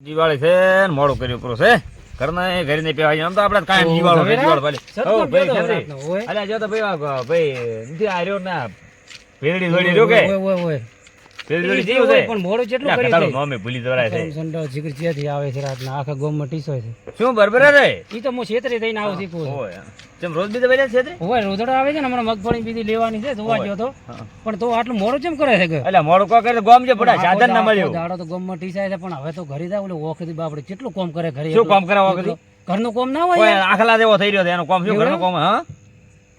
દિવાળી છે ને મોડું કર્યું પૂરું છે? ઘરના એ ઘરે નહીં પહેવાય આમ તો આપણે કાયમ દિવાળો હવે દિવાળો ભલે. હો, ભાઈ ઓય. અલ્યા જો તો ભાઈ ભાઈ નથી આર્યો ના ભેરડી દોડી રહ્યો કે? ઓય, ઓય, પણ મોડું કેટલું અલ્યા, કર્યું કટાળો છે? નોમે ભૂલી જવાય છે. સંડો જીગર ચિયાથી આવે છે રાતના આખા ગામમાં ટીસો છે. શું બરબર રે ઈ તો હું છેતરી થઈને આવું છું. ઓય ચમ રોજ બીજે બેઠા છે ઓય રોદડો આવે છે ને હમણાં મગફળી બીજી લેવાની છે જોવા ગયો તો. પણ તો આટલું મોડું કેમ કરે છે અલ્યા મોડું કો કરે ગોમ જે પડા સાધન ના આખો દાડો તો ગામમાં ટીસાય છે પણ હવે તો ઘરે જાવ ઓલે ઓખથી બાપડે કેટલું કોમ કરે ઘરે શું. કામ કરે ઘર ઘરનું કોમ ના હોય આખલા જેવો થઈ રહ્યો છે એનું કોમ શું એવું ઘરનું કોમ હા?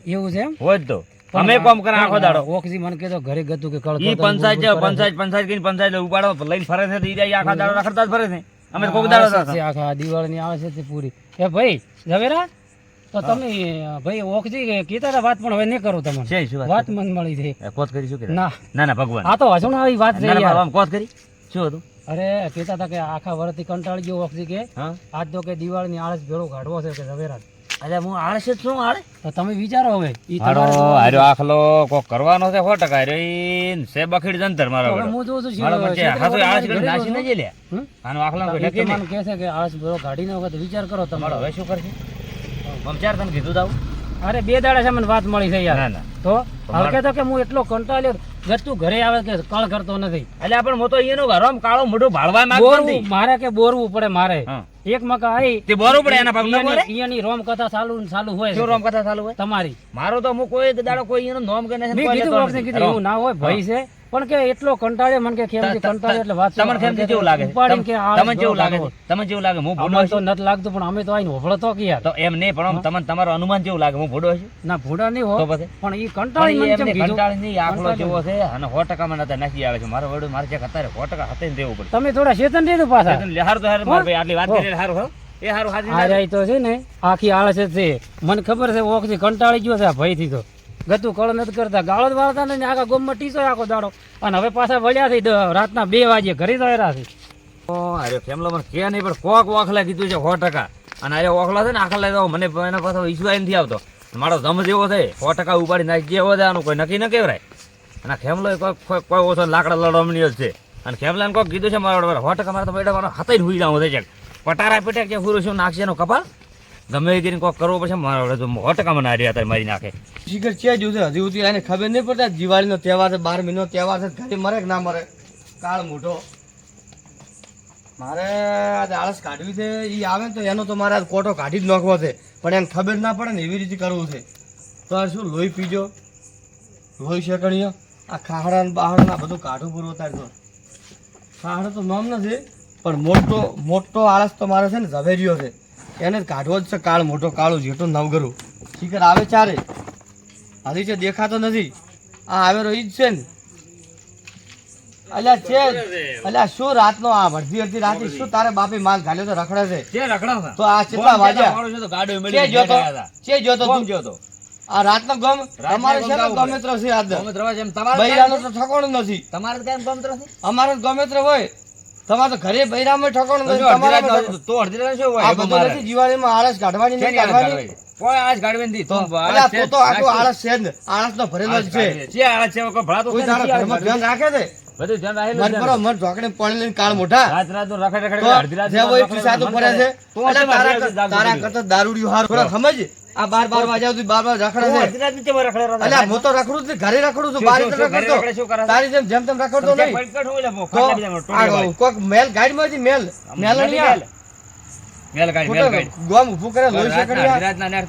એવું છે એમ? હોય તો. અમે કોમ કરે આખો દાડો. ઓખથી મને કીધો ઘરે ગતું કે કળ ઈ પંચાયત છે. પંચાયત પંચાયત કઈ પંચાયત ઉપાડો લઈને ફરે છે તો ઈ આખા દાડો રખડતા જ ફરે છે. અમે કોક દાડો. છે આખા દિવાળીની આવે છે તે પૂરી. એ ભાઈ ઝવેરા તો તમે ભાઈ ઓખજી કીધા હતા વાત પણ હવે નહીં કરો તમને. વાત મન મળી એ કોત કરી શું? ના. ના ના ભગવાન. આ તો હસણ આવી વાત છે ના, ના, યાર કોત કરી? શું હતું? અરે કહેતા હતા કે આખા વર્ષથી કંટાળી ગયો ઓક્સી કે. હા. આજ તો કે દિવાળીની આળસ ભેળો કાઢવો છે કે ઝવેરા અલ્યા હું આળસ જ શું આળે તો તમે વિચારો હવે ઈ હારો તમારે આખલો કોક કરવાનો છે સો ટકા હાર્યો ઈ સે બખીડ જંતર મારો હવે હું જોઉં છું મારો પણ હાસો આળસ કરી નાસી ન લે. આનો આખલો કોઈ નક્કી નહીં. કહે છે કે આળસ ગાડી કાઢીને વખત વિચાર કરો તમારો હવે શું કરશે? પંચાર તને કીધું દાવ અરે બે દાડા છે મને વાત મળી છે યાર. ના ના. તો તમારે- હલકે તો કે હું એટલો કંટાળ્યો ગતું ઘરે આવે કે કળ કરતો નથી. એટલે પણ હું તો એનો ઘરમ કાળો મોઢું ભાળવા માંગતો મારે કે બોરવું પડે મારે. હા. એક મકા આવી તે બરોબર એના એના પગમાં બોલે? ઈયાની રોમ કથા ચાલુ ને ચાલુ હોય. શું રોમ કથા ચાલુ હોય? તમારી. મારો તો હું કોઈ દાડો કોઈ એનું નોમ કે નથી, કીધું ના હોય ભાઈ છે. પણ કે એટલો કંટાળે મને કે ત- ત- એટલે વાત તમને કેમ કેવું લાગે? કે તમને કેવું લાગે તમને કેવું લાગે? હું ભૂંડો તો? નથી લાગતું પણ અમે તો આઈને હોભળો તો કે યાર. તો એમ નહીં પણ તમને તમારો અનુમાન કેવું લાગે. હું ભૂંડો છું ના ભૂડા નહીં હો. પણ ઈ કંટાળી મને કેમ કંટાળી નહીં, આખલો જેવો છે અને સો મને નતા નાખી આવે છે. મારો વડો મારે જે અત્યારે સો ટકા ને દેવું પડે. તમે થોડા ચેતન દીધું પાછા. એટલે લેહાર તો હાર મારે ભાઈ આટલી વાત કરી હાર હો. એ હારું હાજી આ તો છે ને આખી આળસ છે. મને ખબર છે ઓખથી કંટાળી ગયો છે આ થી તો. ગતું કળ નથી કરતા. ગાળો જ વાળતા ને આખા ગોમમાં ટીચો આખો દાડો. અને હવે પાછા વળ્યા થઈ રાતના બે વાગે ઘરે આવ્યા છે. અરે મને કે નહીં, પણ કોક ઓખલા કીધું છે સો ટકા. અને અરે ઓખલા છે ને આખલા તો મને એના પાછો વિશ્વાસ નથી આવતો. મારો ધમ જેવો છે, સો ટકા ઉપાડી નાખી જેવો છે આનું કોઈ નક્કી ન કહેવાય. અને ખેમલો કોઈ કોઈ- ઓછો લાકડા લડમણીઓ છે. અને ખેમલાને કોઈક કીધું છે મારો સો ટકા મારે તો બેટા મારો હાથે હુઈ જાઉં છે પટારા પેટે કે ફુરું શું નાખશે એનો કપાળ? ગમે એ કરીને કોક કરવો પડશે, મારા વડે તો સો ટકા મને હારી અત્યારે મારી નાખે. જીગર ક્યાં છે? હજી સુધી એને ખબર નહીં પડતા દિવાળીનો તહેવાર છે, બાર મહિનો તહેવાર છે, ઘરે મરે કે ના મરે? કાળ મોટો. મારે આજે આળસ કાઢવી છે એ આવે ને તો એનો તો મારે કોટો કાઢી જ નાખવો છે. પણ એને ખબર ના પડે ને એવી રીતે કરવું છે. તો આ શું, લોહી પીજો? લોહી શેકણીઓ? આ ખાહડા ને બહાડા બધું કાઢું પૂરું થાય તો. ખાહડો તો નામ નથી, પણ મોટો મોટો આળસ તો મારે છે ને ઝવેરીઓ છે. એને કાઢવો જ છે કાળ મોટો કાળો જેટલો નવગરો. શિખર આવે ચારે. છે દેખાતો નથી. આ આવેરો ઈ જ છે ને. અલ્યા છે અલ્યા શું રાતનો આ અડધી અડધી રાતે શું તારે બાપે માલ ઘાલ્યો તો રખડે છે? તો આ કેટલા વાગ્યા? છે જોતો. છે તું. જોતો. આ રાતનો ગમ તમારે છે ગમેત્ર છે આજ ગમે હોય છે એમ તમારે બૈરાનો તો ઠકોણ નથી. તમારે કેમ ગમેત્ર નથી અમારે ગમેત્ર હોય. તમારે તો ઘરે બૈરામાં ઠકોણું નથી તમારામાં તો અડધી રાત શું હોય? આ બધું. નથી દિવાળીમાં આળસ કાઢવાની નથી કાઢવાની? કોઈ આળસ કાઢવી નથી. તો આળસ તો જ. આળસ છે જ ને આળસનો ભરેલો જ છે. જે આળસ છે, કોઈ ભરા તો કોઈ આળસ ઘરમાં ધ્યાન રાખે છે? બધું ધ્યાન રાખેલું છે. કરો મન ઢોકળે પાણી લઈને કાળ મોઢા. રાત રાત રખડ રખડ અડધી રાત જે હોય રખડ પીસાતું પડે છે. તારા. કરતા દારૂડિયું હાર થોડા સમજ આ બાર બાર વાગ્યા સુધી બાર બાર રખડે છે. અલ્યા હું તો રખડું છું ઘરે રખડું છું બાર રખડતો કરે? તારી જેમ જેમ તેમ રખડતો નહીં એટલે. કોક મેલ ગાઈડમાંથી મેલ મેલ નહીં મેલ. ગોમ કરે લોહી શેકડી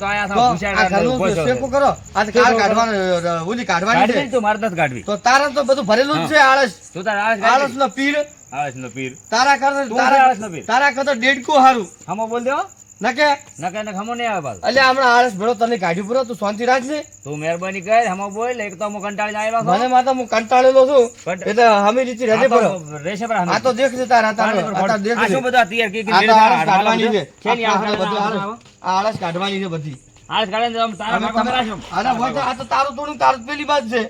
તો આયા આ ઘરનું કરો આ ઓલી કાઢવાની છે કાઢવી. તો તારા તો બધું ભરેલું છે આળસ તું તારે આળસ આળસ નો પીર. તારા છે તારા આળસનો પીર. તારા કરતા ડેડકું હારું હમો બોલ દે હો. નકે નકે નકે હમો નહીં આવે પાછું. એટલે હમણાં આળસ ભરો તને કાઢ્યું પૂરો તું શાંતિ રાખજે. તું મહેરબાની કર હમો બોલ એક તો હું કંટાળી આવેલો છું. મને માતા હું કંટાળેલો છું. એટલે હમી રીતિ રહેજે પડો રહેશે પણ આ તો દેખ છે તારા તારા આ દેખ આ શું બધા તૈયાર કી- કી કાઢવાની છે. હાડમાં ની આ બધું આળસ. આળસ આ આળસ કાઢવાની છે બધી. આળસ કાઢે તો તારા. હોય તો આ તો તારું તોડું તારું પેલી વાત છે.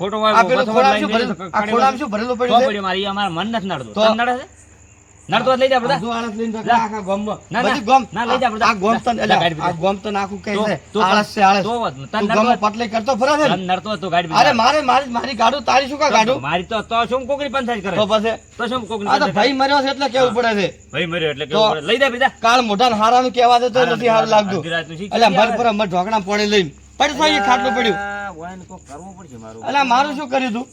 ફોટો વાળો આ પેલો ખોળામ શું ભરેલો? પડ્યું છે? મારી અમારા મન નથી નડતો. તને નડે છે? નડતો જ લઈ જા બધા આળસ લઈને આખા ગામમાં. ના, ના. બધી ના, લઈ જા બધા. આ ગામ તને- લા, અલા, ગાડી આ બધા. ગામ આખું કહે છે. આળસ છે, આળસ. તો તને તું નડતો ગામમાં જ- પટલી કરતો ફરે છે ને? તને નડતો જ તો ગાડી અરે મારે મારી મારી ગાડું તારી શું કા ગાડું મારી તો તો શું કોકરી પંચાયત કરે તો પછી તો શું કોકરી આ તો ભાઈ મર્યો છે એટલે કેવું પડે છે ભાઈ મર્યો એટલે કેવું પડે? લઈ જા બીજા કાળ મોઢા હારાનું કહેવા દે તો નથી હારું લાગતું એટલે મર? પર મર ઢોકણા પડે લઈને પડે થાય ખાટલું પડ્યું કરવું પડશે મારું એટલે મારું શું કર્યું તું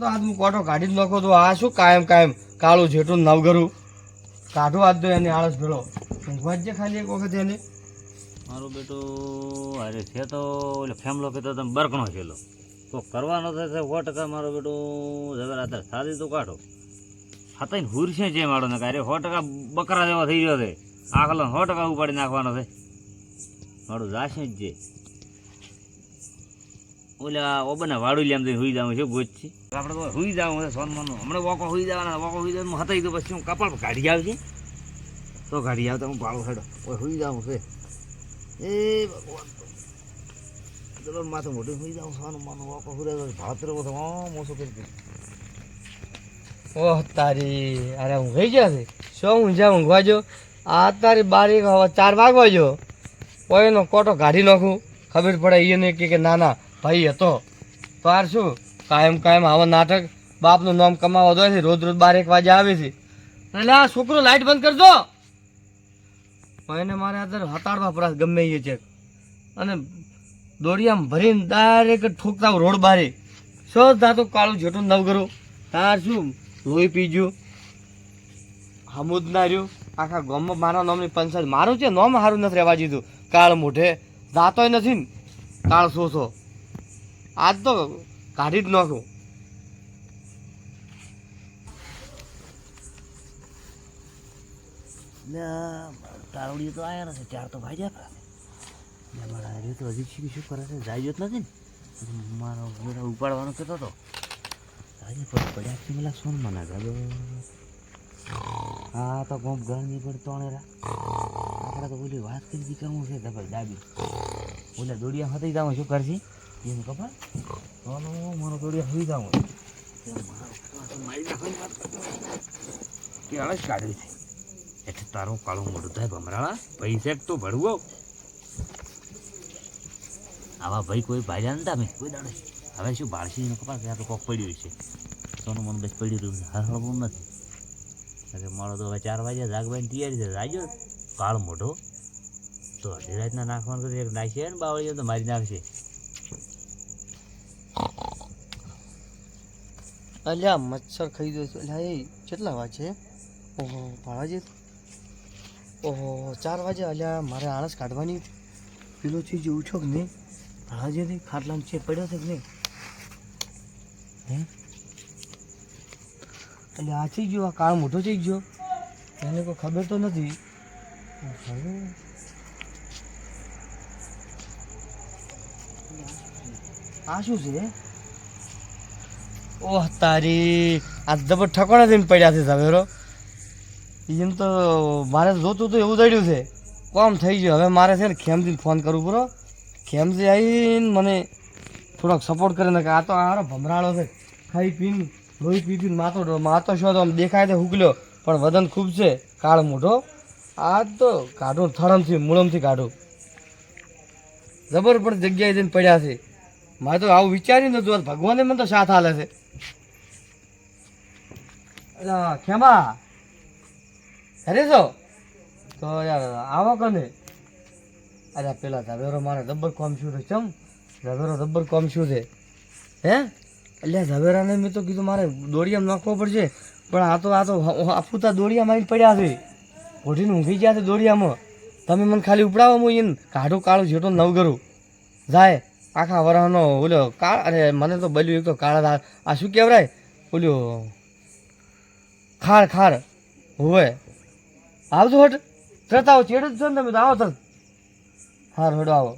તો આજ હું કોટો કાઢી જ નાખો તો આ શું કાયમ કાયમ કાળું જેટલું નવગરું કાઢો આજ તો એની આળસ ભેળો. વાજ્ય ખાલી એક વખત એને. મારો બેટો, અરે છે તો એટલે ફેમલો કહેતો તમે બરકણો છેલો તો કરવાનો થશે સો ટકા મારો બેટો જબર આધાર સાદી તો કાઢો. હાથાઈને હુર છે જે મારો ને અરે સો ટકા બકરા જેવા થઈ ગયો છે. આખલો સો ટકા ઉપાડી નાખવાનો છે. મારું જાશે જ જે. ઓલા ઓબને વાડું લેમ જઈને હુઈ જવું છે ગોચી આપણે તો હુઈ જવું છે સોનમાનું. હમણાં વોકો હુઈ જવાના, વોકો હુઈ જવાનું હતા તો પછી હું કપાળ કાઢી આવશે તો કાઢી આવતા હું ભાડું હેડો. ઓય, હુઈ જવું છે. એ ભગવાન. ચલો, માથું મોટું હુઈ જાઉં સોનું માનું વોકો હુઈ ભાતરો બધો ઓછો કરી દે. ઓહ, તારી, અરે હું ગઈ ગયા છે? શું ઊંઝા ઊંઘવા જો? આ તારી બારીક હવે ચાર વાગવા જો. કોઈનો કોટો કાઢી નાખું. ખબર પડે એને કે ના ના ભાઈ હતો તો. આર શું? કાયમ કાયમ આવા નાટક. બાપનું નામ કમાવા દો છે રોજ રોજ બાર એક વાગે આવે છે. એટલે આ છોકરો લાઈટ બંધ કરજો. એને મારે અત્યારે હટાડવા પડે ગમે એ છે. અને દોડિયામાં ભરીને ડાયરેક્ટ ઠોકતા રોડ બારે. શું ધાતું કાળું જેટલું નવ કરું તાર શું? લોહી પીજ્યું હમુદ ના રહ્યું. આખા ગામમાં મારા નામની પંચાયત. મારું છે, નામ સારું નથી રહેવા દીધું. કાળ મોઢે. દાતોય નથી ને. કાળ સોસો આજ તો કાઢી જ નાખું. તારવડી તો આવ્યા નથી, ચાર તો ભાજ્યા ને મારા હારી તો હજી શું શું કરે છે? જાય જ નથી ને? મારો ઘોડા ઉપાડવાનો કહેતો હતો. આજે પડ્યા છે પેલા સોનમાં ના ગયો. હા તો ગોમ ગરમી પર તોણેરા આપણે તો બોલી વાત કરી હતી કરવું છે ડબલ ડાબી દોડિયા હતી જાવ શું કરશે એમ ખબર સોનો મારો થોડી વાત કરતો કે આળસ કાઢવી છે એટલે તારું કાળું મોઢું થાય ભમરાળા પૈસેક તો ભરવો આવા ભાઈ કોઈ ભાઈ નતા મેં કોઈ દાડે હવે શું બાળસી નો કપાસ ત્યાં તો કોક પડ્યું છે સોનું મન બસ પડી રહ્યું છે હા હળવું નથી એટલે મારો તો હવે ચાર વાગ્યા જાગવાની તૈયારી છે જાગ્યો કાળ મોઢો તો અઢી રાતના નાખવાનું એક નાખીએ ને બાવળીઓ તો મારી નાખશે અલ્યા મચ્છર ખાઈ ગયો છે. અલ્યા, એ કેટલા વાગે? ઓહો ભાડાજી ઓહો, ચાર વાગે. અલ્યા, મારે આળસ કાઢવાની પેલો ચીજ જે છો કે નહીં? ભાડાજી ખાટલામાં છે પડ્યો છે કે નહીં? હે? એટલે આ થઈ ગયો આ કાળ મોટો થઈ ગયો એને કોઈ ખબર તો નથી. આ શું છે? ઓહ, તારી આ જબર ઠકોણા થઈને પડ્યા છે ઝવેરો એમ તો મારે જોતું તો એવું દડ્યું છે. કોમ થઈ ગયું. હવે મારે છે ને ખેમજીને ફોન કરવું પૂરો ખેમજી આવીને મને થોડોક સપોર્ટ કરે ને કે આ તો આરો ભમરાળો છે. ખાઈ પીને, લોહી પી પીને માથો માથો શું તો આમ દેખાય તો હુકલ્યો. પણ વજન ખૂબ છે, કાળ મોઢો આ તો કાઢું થળમથી મૂળમથી કાઢું. જબર પણ જગ્યાએ જઈને પડ્યા છે. મારે તો આવું વિચાર્યું નતું ભગવાને મને તો સાથ હાલે છે. ખેમા. અરે છો તો યાર, આવો કને. અરે, પેલા ઝવેરો મારે રબર કોમ શું છે, ચમ? ઝવેરો રબર કોમ શું છે? હે? એટલે ઝવેરાને મેં તો કીધું મારે દોડિયામાં નાખવો પડશે. પણ આ તો આ તો આફુતા દોડિયા મારી પડ્યા છે. ઘોટીને ઊંઘી ગયા છે દોડિયામાં તમે મને ખાલી ઉપડાવો, હું એને કાઢું કાળું જેટલો નવ કરું. જાય. આખા વરાનો ઓલો કાળ અરે મને તો બલ્યું એક તો કાળા આ શું કહેવાય? ઓલ્યો ખાર ખાર હોવે. આવજો હટ. તરત આવો ચેડ જ છો ને તમે તો આવો તરત હાર હડો આવો.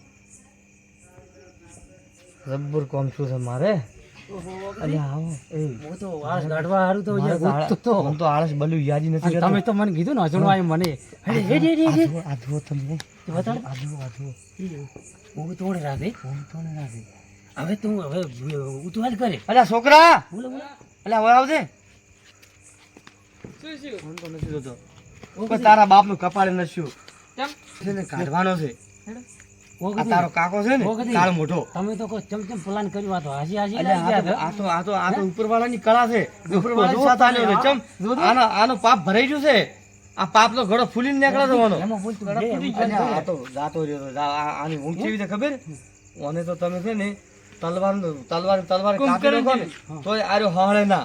રબ્બર કોમ શું છે મારે? તમે તો મને કીધું ને હજુ મને. બતાડ. આધો આધો હું તોડે રાખે ફોન તો રાખે. હવે તું હવે ઉતવાલ કરે. અલ્યા છોકરા! બોલો બોલો. અલ્યા હવે આવજે. હું તો નથી જોતો. પણ તારા બાપનું કપાળે નસ્યું ને કાઢવાનો છે. આ તારો કાકો છે ને. કાળ મોટો. તમે તો કોઈ ચમચમ પ્લાન કર્યું આ તો હાજી લાગી આ તો આ તો આ તો ઉપરવાળાની કળા છે. ઉપરવાળાની સાથ આલ્યો છે. ચમ આનો આનો પાપ ભરાઈ ગયો છે. આ પાપનો ઘડો ફૂલીને નીકળે એમ આ તો જાતો રહ્યો તો. આની ઊંઘ કેવી છે ખબર? ઓને તો તમે છે ને તલવાર તલવાર તલવાર કાપી નાખો ને તોય આર્યો હળે ના.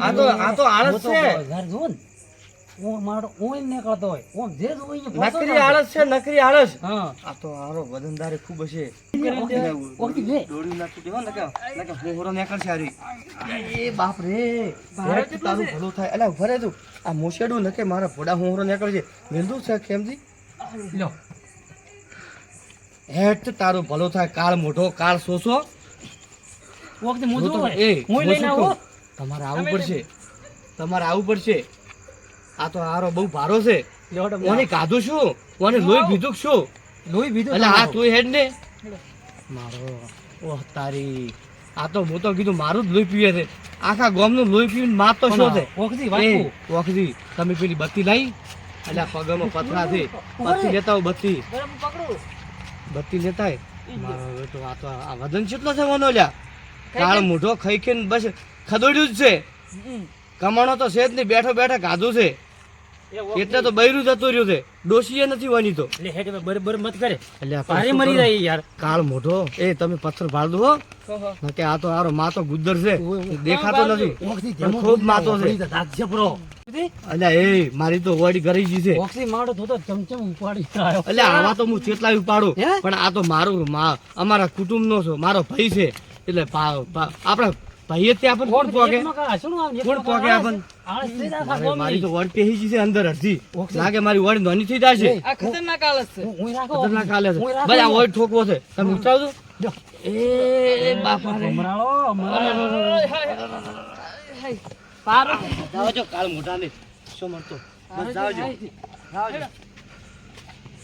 આ તો આ તો આળસ છે. હું મારો હું નીકળતો હોય. હું જે જોઉં નકરી આળસ છે નકરી આળસ. હા. આ તો આરો વજનદારી ખૂબ હશે. ઓળખી લે. દોડ્યું નાખી દેવા નકે નકે ફોહરો નીકળશે હારી. એ બાપ રે. જરાક તારું ભલું થાય. અલા ઊભા તું આ મોશેડું નકે મારા ભોડા હોહરો નીકળશે. છે કેમજી લો હેટ તારું ભલું થાય. કાળ મોઢો કાળ સોસો ઓળખી હું હોય. લઈને તમારે આવવું પડશે. તમારે આવવું પડશે. આ તો આરો બહુ ભારો છે. ઓને કાધું શું ઓને લોહી પીધું શું લોહી બીધું એટલે આ તું હેડ ને. મારો ઓહ તારી. આ તો હું તો કીધું મારું જ લોહી પીવે છે. આખા ગામનું લોહી પીવીને માર તો શું છે? ઓખજી વાંચવું. તમે પેલી બત્તી લાવી એટલે પગમાં પથરા છે. બત્તી લેતા હોય બત્તી. બત્તી લેતા. મારો બેટો આ તો આ વજન કેટલો છે મોનો લ્યા કાળ મોઢો ખાઈ ખાઈને બસ ખદોડ્યું જ છે. કમાણો તો છે જ નહીં બેઠો બેઠા ગાધું છે. એટલે તો બૈરું જતું રહ્યું છે. ડોશીએ નથી વાની તો. એટલે હેડ બરબર મત કરે. એટલે શું મરી? જાય યાર. કાળ મોઢો. એ તમે પથ્થર ભાળ દો કે આ તો આરો માતો ગુદ્દર છે. દેખાતો નથી. ખૂબ માતો છે. વળી તો અલ્યા એ મારી તો ઓડી ગરી જી છે. ઓક્સી માડો તો તો ચમચમ ઉપાડી આવ્યો. એટલે આવા તો હું ચેટલા પાડું પણ આ તો મારું અમારા કુટુંબ નો છો મારો ભાઈ છે. એટલે આપણા ભાઈએ ત્યાં પણ કોણ પોકે કોણ આપણ? મારે- તો. વડ પેહી ગઈ છે અંદર અડધી. લાગે મારી વડ નોની થઈ જાય છે. આ ખતરનાક આળસ છે. ખતરનાક ભાઈ આ વડ ઠોકવો છે. તમે ઉતરાવજો એ બાપા રે. ભમરાળો. જાવજો કાલ મોટા ને. શું મળતો? બસ જાવજો. જાવજો.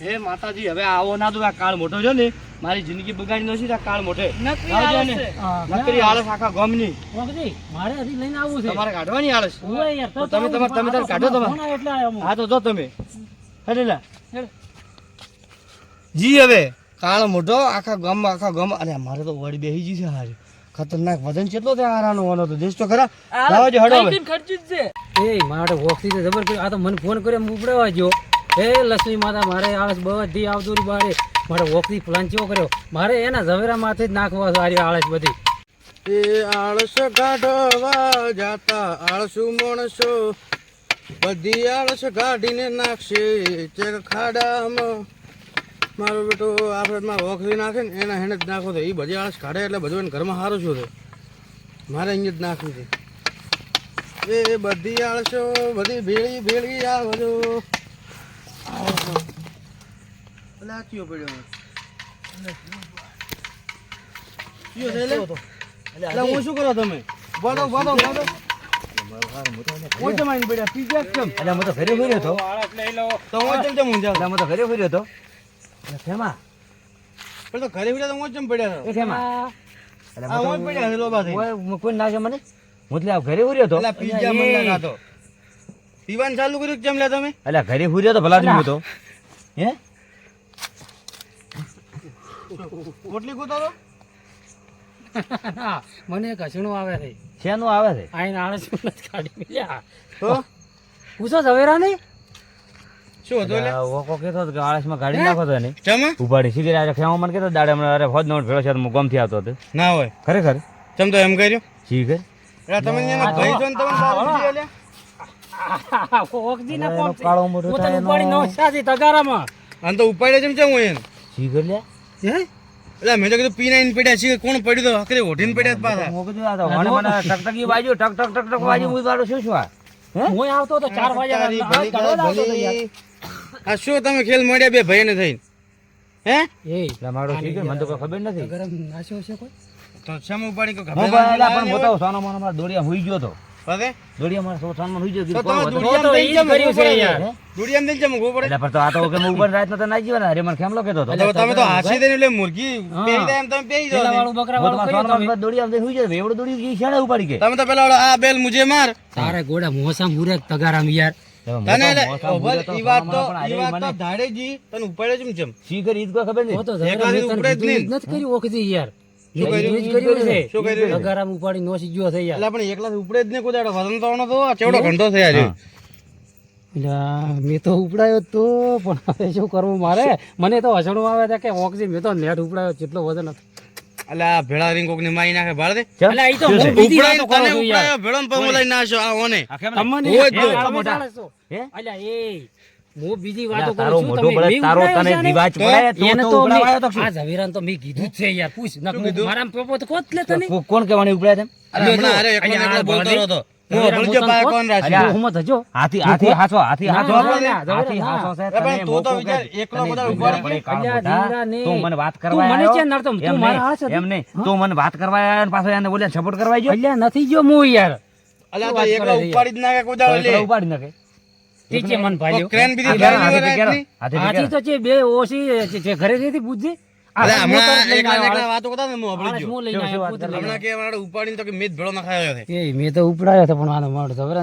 હે માતાજી હવે આવો ના દો આ કાળ મોટો છે ને મારી જિંદગી બગાડી નથી આ કાળ મોટે. ને નકરી આળસ આખા ગામની. ઓળખી, મારે હજી લઈને આવવું છે. તમારે કાઢવાની આળસ? તમે તમારે- તમે તાર કાઢો આવ્યો હું. તો જો તમે. હેડે લા. જી હવે કાળ મોઢો આખા ગમ આખા ગમ અરે મારે તો વળી બેહી જી છે હારી. ખતરનાક વજન કેટલો છે હારાનો ઓનો તો દેશ તો ખરા. લાવજો હડો હવે. એ મારે વોકથી તો જબર કર્યું. આ તો મને ફોન કર્યો હું ઉપડાવવા ગયો. હે, લક્ષ્મી માતા, મારે આળસ બધી આવતું બારે મારે વોકથી પ્લાન ચેવો કર્યો? મારે એના ઝવેરા માથે જ નાખવા સારી આળસ બધી. એ આળસ કાઢવા જાતા આળસુ માણસો. બધી આળસ કાઢીને નાખશે ચેક ખાડામાં. મારો બેટો આપણે માં વખરી નાખે ને એના હેને જ નાખો તો એ બધી આળસ કાઢે એટલે બધું એને ઘરમાં સારું છું? મારે અહીંયા જ નાખવું છે. એ બધી આળસો, બધી ભેળી ભેળી આ બધું એટલે કયો પડ્યો કયો છે લે? એટલે હું શું કરો તમે બોલો બોલો બોલો હું પડ્યા કેમ હું તો ઘરે ફર્યો હતો તો હું કેમ કેમ ઊંઝા એટલે હું તો ઘરે ફર્યો હતો પણ તો ઘરે ફર્યા તો હું કેમ પડ્યા એ ફેમા એટલે હું હું પડ્યા છે લોબા થઈ કોઈ નાખે મને? હું એટલે ઘરે ફર્યો હતો. પીજા મને ના ખાતો પીવાનું ચાલુ કર્યું કેમ લે તમે? અલ્યા ઘરે ફર્યો તો ભલા હું તો. હે? પોટલી કૂતો મને એક હસણું આવે છે. શેનું આવે છે? આઈ આળસ જ કાઢી મળ્યા તો? પૂછો ઝવેરા શું હતું એટલે ઓકો કહેતો કે આળસમાં ગાડી નાખો તો ને ચમ? ઉપાડી સીધી ફેમા મને કેતો દાડે હમણાં અરે ફોજ નોટ ભેળો છે હું ગમથી આવતો હતો. ના હોય. ખરેખર? ચમ તો એમ કર્યું? શી તમે ભાઈ ને એટલે ઓગજી ના પોપ કાળો મોઢો થાય થાય ઉપાડી એનો. નોશાથી તગારામાં. આને તો ઉપાડે જેમ ચમ હોય એને શી કર લ્યા હે? એટલે મેં તો કીધું પી નાઈન પડ્યા છે કોણ પડ્યું તો? હકરે ઓઢીને પડ્યા પાછા. હું કીધું આ તો મને મને ટકટકી બાજુ ટક ટક ટક ટક બાજુ હું તારું શું શું આ? હું? આવતો તો 4 વાગ્યા તારી આ ભલી કડવા જ આવતો તો યાર. આ શું તમે ખેલ મળ્યા બે ભાઈને થઈને? હે? એ એટલે મારો ઠીક મને તો કોઈ ખબર નથી. ગરમ નાસ્યો છે કોઈ? તો શેમ ઉપાડી કે ખબર પણ બતાવો સોનો મોનો મારા દોડિયા હોઈ ગયો તો. પછી દોડિયા મારા સોસાનમાં હુઈ ગયો તો કીધું તમે કોણ હતો? તો દુડિયામાં ઈ જ કર્યું છે ઊભું યાર. પડે. દુડિયામાં જઈને પડે. એટલે પણ તો આ તો કે હું ઉપર રાત તો નાઈ જીવાના અરે મને ખેમલો કેતો હતો? એટલે તમે તો હાસી દઈને એટલે મુરગી હા. પહેરી એમ તમે પહેરી જાઓ વાળું બકરા વાળું કર્યું સોનામાં દોડિયા આમ હુઈ જાય એવડો દોડી ગઈ શાળા ઉપાડી ગઈ તમે તો પેલા આ બેલ મુજે માર. તારે ગોડા મોસમ મુરે તગારામ યાર. તને એટલે મોસમ ઓભલ ભૂલ્યો તો ઈ વાત તો ઈ વાત તો ધાડેજી તને ઉપાડ્યો જેમ જેમ. શી કરી ઈદ કો ખબર એક ઉપડે જ નહીં. નથી કર્યું યાર. શું કર્યું? જ કર્યું છે શું કર્યું? તગારામ ઉપાડી નોસી ગયો છે યાર એટલે એકલા ઉપડે જ ને કુદાડો વજન તો તો આ ચેવડો ઘંટો છે આજે હા. અલ્યા, મેં તો ઉપડાયો તો પણ હવે શું કરવું મારે મને તો હસણું આવે છે કે ઓક્સી મેં તો નેટ ઉપડાયો જેટલો વજન હતો આ ભેળા રીંગ મારી નાખે ભાળ દે ચમ? ઈ તો હું બીજી વાતો કરું યાર. ભેળો ને પગ લઈને નાખ્યો આ ઓને તમને હોય જ એ તો. તમે મોટા. હે? અલ્યા, એ હું બીજી વાતો કરું છું તમે બળદ, તારો તને દિવાજ તો તો ઉપડાવાયો તો આ ઝવેરાને તો મેં કીધું છે યાર પૂછ? તો કોત લે તને? કોણ ઉપડ્યા તેમ અરે અરે બોલતો તું પડે. તું વાત કરવા? તું એમ મારા નહીં, હાથ હતી. એમ નહીં. તું મને વાત કરવા પાછો બોલ્યા સપોર્ટ કરવા આવ્યો? અલ્યા નથી જો હું યાર. વાત નાખે ઉપાડી નાખે. છે મન ભાલ્યો. ક્રેન બીજી હાથી તો છે બે ઓછી છે, જે ઘરે જેથી પૂછજે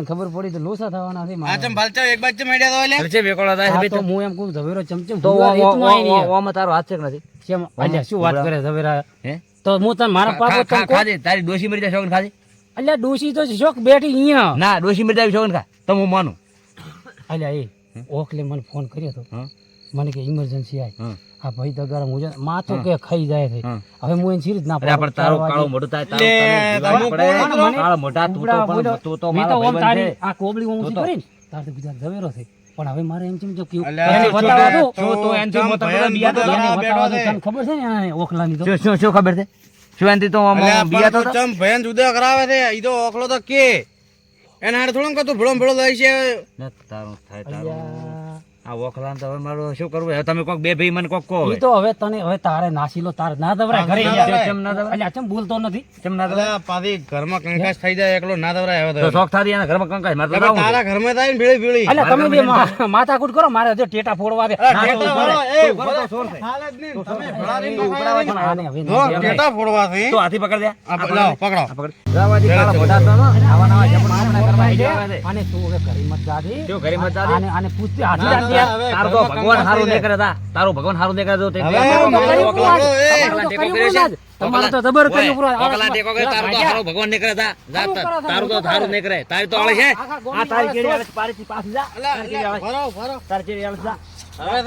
ખબર પડી તો લોસા થવાના એટલે? શું વાત કરે ઝવેરા તો હું તને મારા પાપો તારી ડોશી મરી જાય ખાજે. અલ્યા ડોશી તો શોખ બેઠી અહીંયા. ના ડોશી મરી જાય શોખન ખા. તો હું માનું. અલ્યા એ ઓખલે મને ફોન કર્યો હતો મને કે ઇમરજન્સી આવી આ ભાઈ દગારા મુજબ માથું કે ખાઈ જાય છે હવે હું એને સીરી જ ના પડે પણ. તારું કાળું. મોઢું થાય તારું? કાળો મોઢા તું તો પણ. તું તો મારો તો તારી છે. આ કોબળી હું તું તો- કરીને તાર તો બીજા ઝવેરો છે પણ હવે મારે એમ જો કે એને બતાવા દો. જો તો એનથી જો મત બીયા એને બેઠો દો. છે. તને ખબર છે ને ઓખલાની તો શું શું ખબર છે શું એનથી તો બીયા તો તો ચમ ભયન જુદા કરાવે છે ઈ તો ઓખલો તો કે એના હારે થોડું કતું ભળો ભળો થાય છે ને તારું થાય તારું. આ વખલાન તો હવે મારું શું કરવું? હવે તમે કોક બે ભાઈ મને કોક કહો ઈ તો હવે તને હવે તારે નાસીલો તારે ના દવરાય ઘરે ના. કેમ ના દવરાય? અલ્યા ચમ બોલતો નથી. કેમ ના દવરાય? પાવી ઘરમાં કંકાસ થઈ જાય એકલો ના દવરાય હવે તો. શોખ થારી એના ઘરમાં કંકાસ મારે તો. તારા ઘરમાં થાય ને ભીળી ભીળી. અલ્યા તમે બે માથાકૂટ કરો મારે જો ટેટા ફોડવા દે. ટેટા ફોડો એ, રહે. સોર થાય. હાલ જ નહીં. તમે ભળા રહીને તું આને હવે ટેટા ફોડવા થી તો હાથી પકડ દે. પકડો. આ પકડ રાવાજી કાળા મોઢા તો આવા નવા જપણ કરવા દે. અને તું હવે ઘરે મત જા જો ઘરે મત જા અને અને આને પૂછતે હાથી તારું તો ભગવાન હારું નહીં કરે. ભગવાન હારું કરે તો તમારે તો પૂરું? જબર કર્યું પૂરું. ઓકલા ટેકો કરે, તારું તો હારો ભગવાન નહીં કરે તારું તો હારું નહીં કરે તારી તો આળે છે. આ તારી કેડી આળે છે, પારીથી પાછી જા. ભરો, ભરો. તારી કેડી આળે જા. હવે?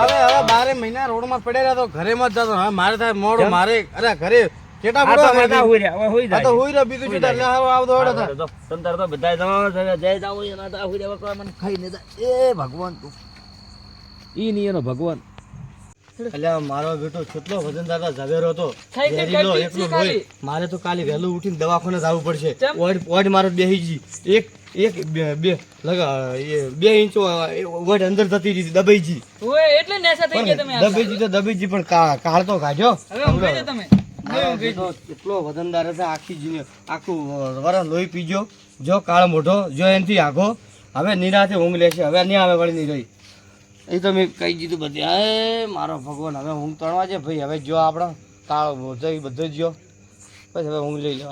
હવે હવે બારે મહિના રોડમાં પડ્યા તો ઘરે માં જતો. હવે મારે થાય મોડું મારે અરે ઘરે કેટા આ તો. હુઈ રહ્યા, હુઈ આ તો જાય. બીજું? હારો આવતો હેડો તો તંતર તો બધાય જાઓ, જય- જય જાઓ, એના તો હુઈ રહ્યા, કોઈ મને ખાઈ નહીં એ ભગવાન તું. ઈ નહીં એનો ભગવાન. અલ્યા મારો બેટો કેટલો વજનદાર ઝવેરો હતો. એકલો. મારે તો કાલે વહેલું ઉઠીને દવાખાને જવું પડશે. ઓડ ઓડ મારો બેહી જી એક એક બે બે લગા બે ઇંચ ઓડ અંદર જતી હતી દબાઈ જી એટલે નેસા થઈ ગયા તમે દબાઈ જી તો દબાઈ જી પણ કાળ તો કાઢ્યો. હવે તમે. કેટલો વજનદાર હતો આખી જીને આખું વરસ લોહી પીજો જો કાળ મોઢો જો એનથી આઘો. હવે નિરાતે ઊંઘ લેશે હવે નહીં આવે વળી નહીં રહી. એ તો મેં કહી દીધું બધી હે મારો ભગવાન હવે ઊંઘ તણવા છે ભાઈ હવે જો આપણો કાળ મોઢો એ બધો જ જો પછી હવે ઊંઘ લઈ લો.